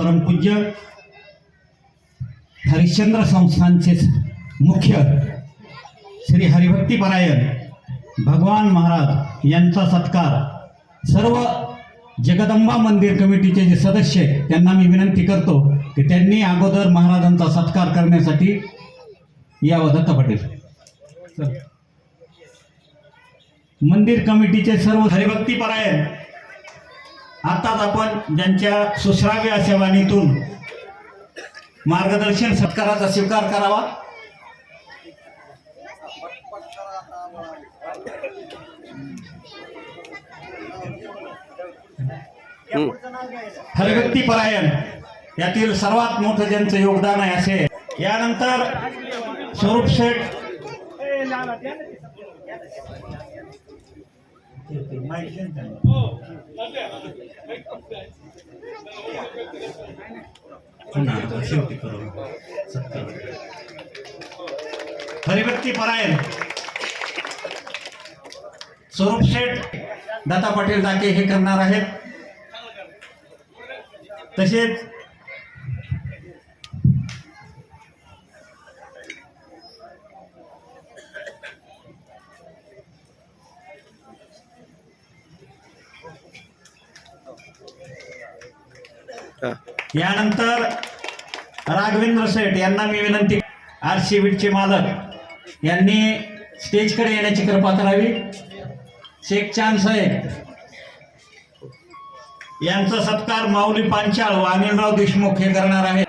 परमपूज्य हरिश्चंद्र संस्थानचे मुख्य श्री हरिभक्तीपरायण भगवान महाराज यांचा सत्कार सर्व जगदंबा मंदिर कमिटीचे जे सदस्य आहेत त्यांना मी विनंती करतो की त्यांनी अगोदर महाराजांचा सत्कार करण्यासाठी यावं दत्त पटेल चल. मंदिर कमिटीचे सर्व हरिभक्तीपरायण आताच आपण ज्यांच्या सुश्राव्य सेवानीतून मार्गदर्शन सत्काराचा स्वीकार करावा. हरिभक्तीपरायण यातील सर्वात मोठं ज्यांचं योगदान आहे असे. यानंतर स्वरूप शेठ. पुन्हा आता शेवटी करू सत्कार हरिभक्ती परायण. स्वरूप शेठ दादा पाटील डाके हे करणार आहेत. तसेच यानंतर राघवेंद्र सेठ यांना मी विनंती आर सी मालक यांनी स्टेजकडे येण्याची कृपा करावी. शेख चांद साहेब यांचा सत्कार माऊली पांचाळ व अनिलराव देशमुख हे करणार आहेत.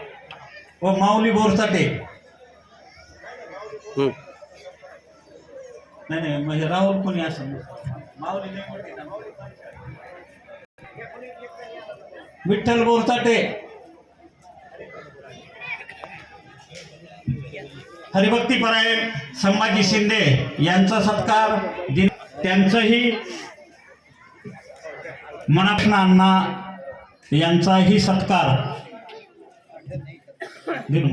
व माऊली बोरसाटे. नाही नाही म्हणजे राहुल कोणी असं माऊली विठ्ठल मोठी हरिभक्ती परायण संभाजी शिंदे यांचा सत्कार दिन त्यांचंही मनापना अण्णा यांचाही सत्कार. दिनू.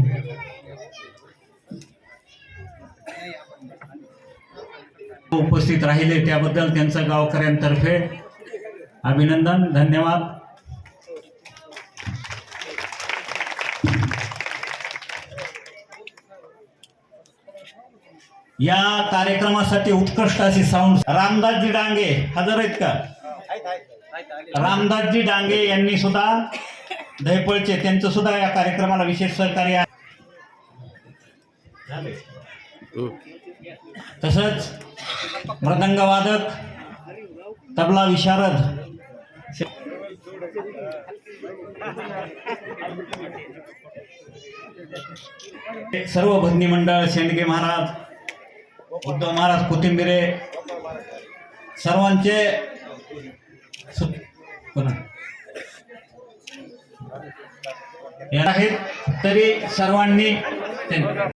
उपस्थित राहिले त्याबद्दल त्यांचं गावकऱ्यांतर्फे अभिनंदन धन्यवाद. या कार्यक्रमासाठी उत्कृष्ट अशी साऊंड रामदासजी डांगे हजर आहेत का? रामदासजी डांगे यांनी सुद्धा दहीपळचे त्यांचं सुद्धा या कार्यक्रमाला विशेष सहकार्य आहे. तसंच मृदंगवादक तबला विशारद. सर्व भजनी मंडळ शेंडगे महाराज उद्धव महाराज कोथिंबिरे सर्वांचे हे आहेत तरी सर्वांनी ते-